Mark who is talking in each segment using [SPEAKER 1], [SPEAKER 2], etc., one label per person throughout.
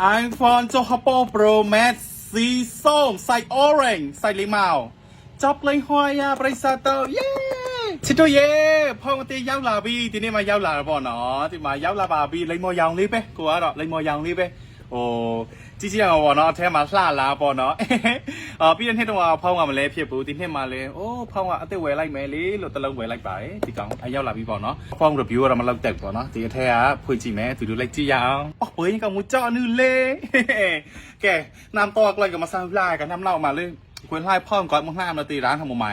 [SPEAKER 1] iPhone จฮัปโปโปรแมทสีส้มใส่ออเรนจ์ใส่ลิมาวจับเลยหอยาบริษัทเตอร์เย้ชิโตเย่พ่อมาตียาวลาบีที่นี่มายาวลาบ่เนาะที่มายาวลาบาบีเลยมอยาวนี่เป้กูว่าหรอเลยมอยาวนี่เป้โอ้จริงๆอะบ่เนาะแท้มาซาลาบ่เนาะ အာပြီးတဲ့နှစ်တော့ဖောင်းကမလဲဖြစ်ဘူးဒီနှစ်မှာလဲအိုးဖောင်းကအသက်ဝယ်လိုက်မယ်လေလို့တလုံးဝယ်လိုက်ပါတယ်ဒီကောင်အရောက်လာပြီပေါ့နော်ဖောင်း review ကတော့မလောက်တက်ပေါ့နော်ဒီအထက်ကဖွင့်ကြည့်မယ်သူတို့လိုက်ကြည့်ရအောင်น้ำตอกเลยกับมาสร้างลายกับน้ำเล่ามาเลยควนไล่พ่อมก้อยมึงห้ามเราตีร้านทำใหม่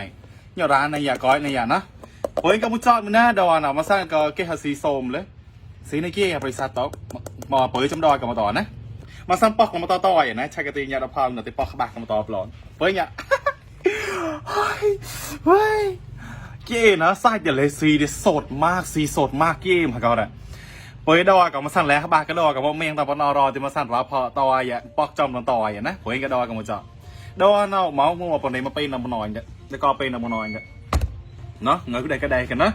[SPEAKER 1] เนี่ยร้านในอยาก้อยในอย่เนาะโอ้ยกับมุจจอมันหน้าดอนอะมาสร้างก็เกะฮาซีโซมเลยสีในเกียร์บริษัทต๊อกมอเปิดจำดอยกับมาต่อนะ บักกับมาต่อปลอนเปิ้ลเนี่ยเฮ้ยเฮ้ยเก๋นะไส้เดี๋ยวเลยซีเดี๋ยวสดมากซีสดมากเก๋มาก่อนอะเปิ้ลดอกับมาสั่นแล้วขบักก็ดอกับว่าเมียงตะปนอรอที่มาสั่นรอพอต่อยอะปอกจอมตอนต่อยอะนะเปิ้ลก็ดอกับมาจอดอเนาะเมามัวปนในมาเป็นนำนอนเนี่ยแล้วก็เป็นนำนอนเนี่ยเนาะเงยก็ได้ก็ได้กันนะ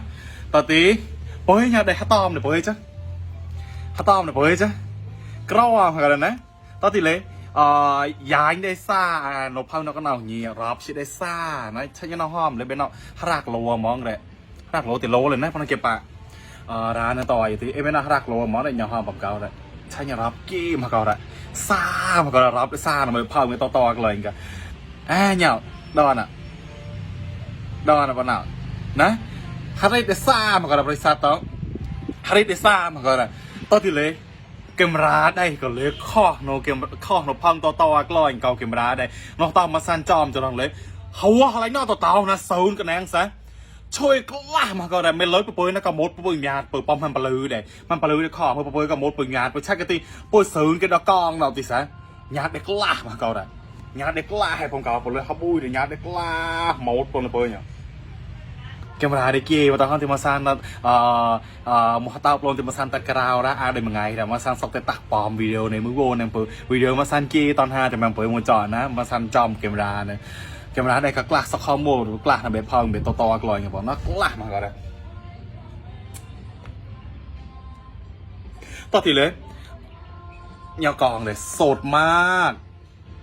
[SPEAKER 1] ตอนตีเปิ้ลเนี่ยได้ข้าวต้มเนี่ยเปิ้ลจ้ะ กร้าวกันนะตอตีเลยย้ายได้ซ่านพเผานกนาเงียรับชิดได้ซ่านะชัยนห้อมเลยเป็นเนาะฮรักโลมองเลยฮรักโลติโลเลยนะพนักเก็บปะร้านต่อยตีเอเมนาฮรักโลมองเลยยห้อมแบบเก่าเลยชัยรับกี้มาเก่าเลยซ่ามาเก่ารับซ่าหน่อยเผาเงต่อต่อกันเลยกันอ่าเนี่ยดอนอะดอนอะปะนานะฮาริเดซ่ามาเก่าเลยบริษัทต้องฮาริเดซ่ามาเก่าเลยตอตีเลย มราได้ก็เลยข้อโนเกมข้อโนพังต่อต่อกลอยเกาเกมราได้นอกตามมาสันจอมจะลองเลยเขาว่าอะไรนอกต่อเตานะซูนกันแนงซะช่วยกล้ามาก็ได้ไม่เลยไปปุ้ยนะก็มดปุ้ยญาติปุ้ยปอมมันปลือได้มันปลือได้ข้อเพื่อปุ้ยก็มดปุ้ยญาติปุ้ยชักกะตีปุ้ยซูนกันดอกกองเราติซะญาติได้กล้ามาก็ได้ญาติได้กล้าให้ผมเกาปุ้ยเลยเขาปุ้ยเดี๋ยวญาติได้กล้ามดปุ้ยปุ้ยเนี่ย camera đi kia và tao không thì mà san là một tao upload thì mà san tao cao ra à đây một ngày là mà san sọc tay tạc bom video này mới vô nè video mà san kia tao ha thì mà phải một tròn á mà san trong camera này camera này các lạc sọc không mua các lạc là bé phong bé to to các loại như bọn nó cũng lạc mà gọi là tao thì lấy ยากองเลย โสดมาก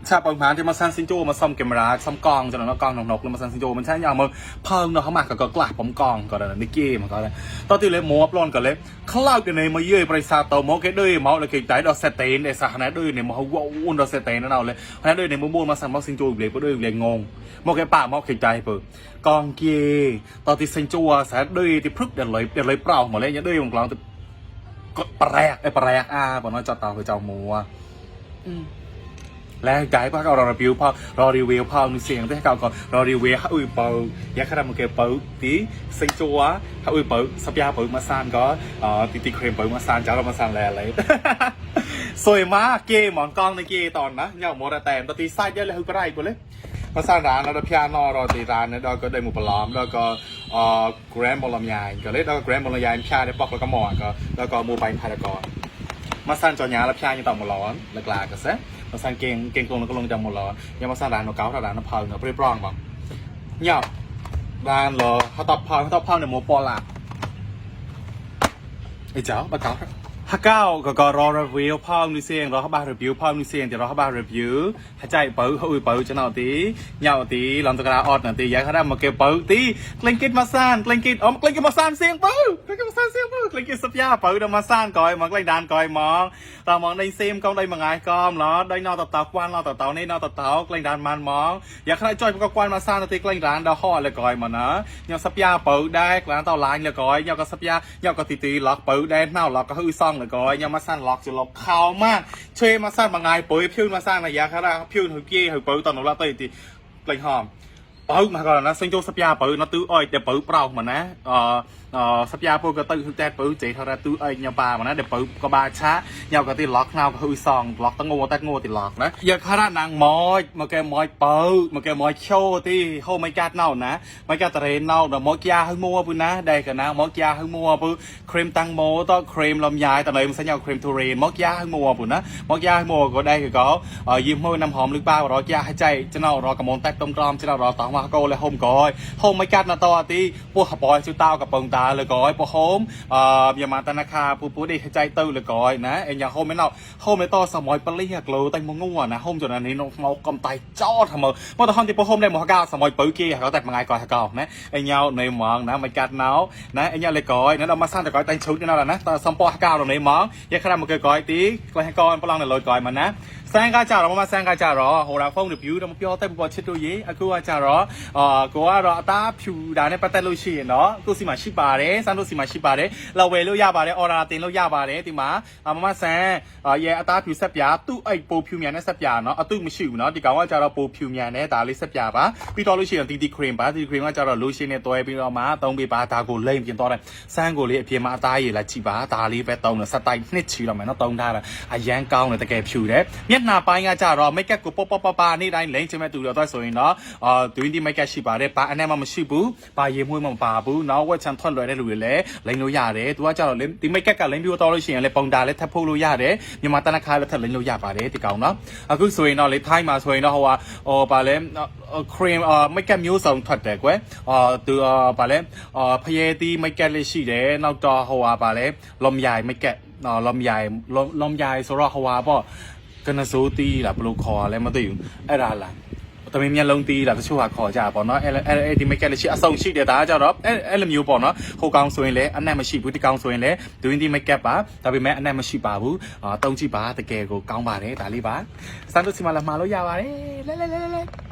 [SPEAKER 1] ชาบางพานที่มาซันซินโจมาซ่อมเกมราซ่อมกองจนแล้วกองนกๆแล้วมาซันซินโจมันใช่ยาวมาเพิ่มเนาะเขามากับกลาผมกองก็ได้นิกกี้มาก็ได้ตอนที่เลยมัวปลอนกันเลยเขาเล่ากันในมาเยื่อบริษัทโตมอเกด้วยเมาเลยเก่งใจดอกเซเตนในสถานะด้วยเนี่ยมาเขาว่าอุ่นดอกเซเตนนั่นเอาเลยเพราะนั้นด้วยในมือมูนมาซันมาซินโจเลยก็ด้วยเลยงงมอเกป่ามอเก่งใจเปิดกองเกตอนที่ซินโจสายด้วยที่พรึกเดินเลยเดินเลยเปล่าหมดเลยเนี่ยด้วยวงกลางก็แปลกไอ้แปลกอะบอกน้อยจอดเตาคือเจ้ามัวอืม แล้วไกด์พ่อเรารีวิวพ่อรารีวิวพ่อมีเสียงที่เขาก็เรารีวิวเขาอุยเปิลยักษ์ขนาดมันเกเปิล tí sinh chua เขาอุยเปิลสับยาเปิลมาซานก็เอ่อตีตีครมเปิลมาซานจ้าเรามาซานแลอะไรสวยมากเกหมอนกล้องในเกตอนนะเนี่ยหมดแต่ตตีไส้เยอะเลยฮึกไรไปเลยมาซานร้านเราพิานเราตีร้านเนี่ยเราก็ได้หมูปลอมแล้วก็อ่อแกรมบอลลมยายก็เลยเราแกรมบอลลมยายพิอาได้ปอกแล้วก็หมอนก็แล้วก็มูไปพารากอน មកសានចញ្ញាលផ្សាយញតមឡនលក្លាកសែមកសានគេងគេងគងគងចាំមឡនញ៉ាំមកសានដានមកកោរដានផលនៅព្រៃប្រងបងញ៉ាំដានលហតផលហតផលនៅមកប៉ឡាអីចៅបកោ ฮักเก้าก็ก็รอรีวิวพลิงนี่เสียงรอเขาบารีวิวพลิงนี่เสียงเดี๋ยวรอเขาบารีวิวให้ใจเปิดเขาอุ้ยเปิดจะนอนตีเหยาตีหลังตะกร้าออดหน่ะตียักษ์เขาได้มาเก็บเปิดตีกลิงกินมาสั่นกลิงกินอ๋อกลิ้งกินมาสั่นเสียงเปิดกลิงกินมาสั่นเสียงเปิดกลิงกินสับยาเปิดเดี๋ยวมาสั่นก่อยมากลิ้งดานก่อยมองตามองในเซียมกองได้มาไงกอมเหรอได้นอตะเตากวนนอตะเตาในนอตะเตากลิงดานมันมองอยากให้จอยมันก็กวนมาสั่นตีกลิ้งดานดาวห่อเลยก่อยมานะเหยังสับยาเปิดได้กลางต่อลายเลยก่อยเหยังก็สับยาเหยังก็ตีตีล็อกเปิดได้เน่าล็อกก็ฮือซองเลยก็ยังมาสั่นล็อกจะล็อกเข้ามากเชยมาสั่นบางไงเปิดพิ้วมาสั่นนะยากให้เราพิ้วหือเกี้หือเปิดตอนนู้นละตีตีเปล่งหอม បើមកក៏ណាសេងចូលសព្យាបើណាទឺអុយតែបើប្រោមកណាអអសព្យាពូក៏ទៅហឹកតែបើចេះថាទឺអុយញ៉ាប៉ាមកណាតែបើក៏បាឆាញ៉ាក៏ទីឡកខ្នៅក៏ហ៊ុយសងឡកតងោតែងោទីឡកណាយកខារណាងម៉ោចមកកែម៉ោចបើមកកែម៉ោចឈោទីហូមិនកាត់ណៅណាមិនកាត់តរេណៅដល់មកយ៉ាហឹងមួពូណាដែលកណាមកយ៉ាហឹងមួពូគ្រីមតាំងម៉ូតគ្រីមលំយ៉ាយតនៅមិនសញ្ញាគ្រីមទូរេនមកយ៉ាហឹងមួពូណាមកយ៉ាហឹងមួក៏ដែរក៏យីមួយណាំហอมลึกบ้ารอ มาโกเลยโฮมก้อยโฮมไม่กัดนะตอตีพวกปอยชุดเต้ากับปองตาเลยก้อยพวกโฮมเอ่ออย่ามาตนาคาปูปูดีใจตื่นเลยก้อยนะเอ็งอย่างโฮมไม่เล่าโฮมไม่ต่อสมอยปลี่ยกเลยแต่มงงัวนะโฮมจนอันนี้น้องเมากำไตจ้อทำเออมาตอนที่พวกโฮมได้หมอก้าสมอยปื้อกี้เขาแต่มาไงก้อยเขานะเอ็งยาวในมองนะไม่กัดเนานะเอ็งยาวเลยก้อยนั้นเรามาสร้างแต่ก้อยแต่งชุดนี่นั่นแหลนะแต่สมปอยก้าวเราในมองยังขนาดมันเกิดก้อยตีกลายก้อนพลังในลอยก้อยมันนะစမ်းကကြတော့မမစမ်းကကြတော့ဟိုတာဖုန်းတွေ view တော့မပြောတတ်ဘူးပေါ့ချစ်တို့ရေအခုကကြတော့အာကိုကတော့အသားဖြူတာနဲ့ပတ်သက်လို့ရှိရင်တော့ကိုစီမှာရှိပါတယ်စမ်းတို့စီမှာရှိပါတယ်လောက်ဝယ်လို့ရပါတယ် order တင်လို့ရပါတယ်ဒီမှာမမစမ်းရဲ့အသားဖြူဆက်ပြားသူ့အိတ်ပိုဖြူမြန်နဲ့ဆက်ပြားနော်အတုမရှိဘူးနော်ဒီကောင်ကကြတော့ပိုဖြူမြန်နဲ့ဒါလေးဆက်ပြားပါပြီးတော့လို့ရှိရင်ဒီဒီ cream ပါဒီ cream ကကြတော့ lotion နဲ့တွဲပြီးတော့မှသုံးပေးပါဒါကိုလိမ့်ပြင်သွားတယ်စမ်းကိုလေးအပြင်မှာအသားရည်လာကြည့်ပါဒါလေးပဲသုံးတယ်ဆက်တိုက်နှစ်ချီတော့မယ်နော်သုံးထားတာအရန်ကောင်းတယ်တကယ်ဖြူတယ်နှာပိုင်းကကြတော့ make up ကိုပေါပေါပပနေ့တိုင်းလိမ့်ချင်မဲ့တူတော့တော့ဆိုရင်တော့အာ20 make up ရှိပါတယ်ဘာအနဲ့မှမရှိဘူးဘာရေမွေးမှမပါဘူးနောက်ဝက်ချန်ထွက်လွယ်တဲ့လူတွေလည်းလိမ့်လို့ရတယ်သူကကြတော့ဒီ make up ကလိမ့်ပြီးတော့လို့ရှိရင်လည်းပုံတာလည်းထပ်ဖို့လို့ရတယ်မြန်မာတနခါလည်းထပ်လိမ့်လို့ရပါတယ်ဒီကောင်နော်အခုဆိုရင်တော့လေထိုင်းမှာဆိုရင်တော့ဟိုဟာဟိုဘာလဲ cream အာ make up မျိုးစုံထွက်တယ်ကွယ်အာသူအာဘာလဲအာဖျဲသီး make up လေးရှိတယ်နောက်တော့ဟိုဟာဘာလဲလွန်မြိုင် make up နော်လွန်မြိုင်လွန်မြိုင်ဆိုတော့ဟိုဟာပေါ့ ကနစိုးတီးလားဘယ်လိုခေါ်ရလဲမသိဘူးအဲ့ဒါလားတမင်မျက်လုံးတီးလားတချို့ကခေါ်ကြပါပေါ့နော်အဲ့အဲ့အဲ့ဒီမိတ်ကလည်းရှိအဆုံရှိတယ်ဒါကကြတော့အဲ့အဲ့လိုမျိုးပေါ့နော်ဟိုကောင်ဆိုရင်လည်းအနက်မရှိဘူးဒီကောင်ဆိုရင်လည်း doing the makeup ပါဒါပေမဲ့အနက်မရှိပါဘူးအာတုံးကြည့်ပါတကယ်ကိုကောင်းပါတယ်ဒါလေးပါစန်တို့စီမလာမှာလို့ရပါတယ်လဲလဲလဲလဲ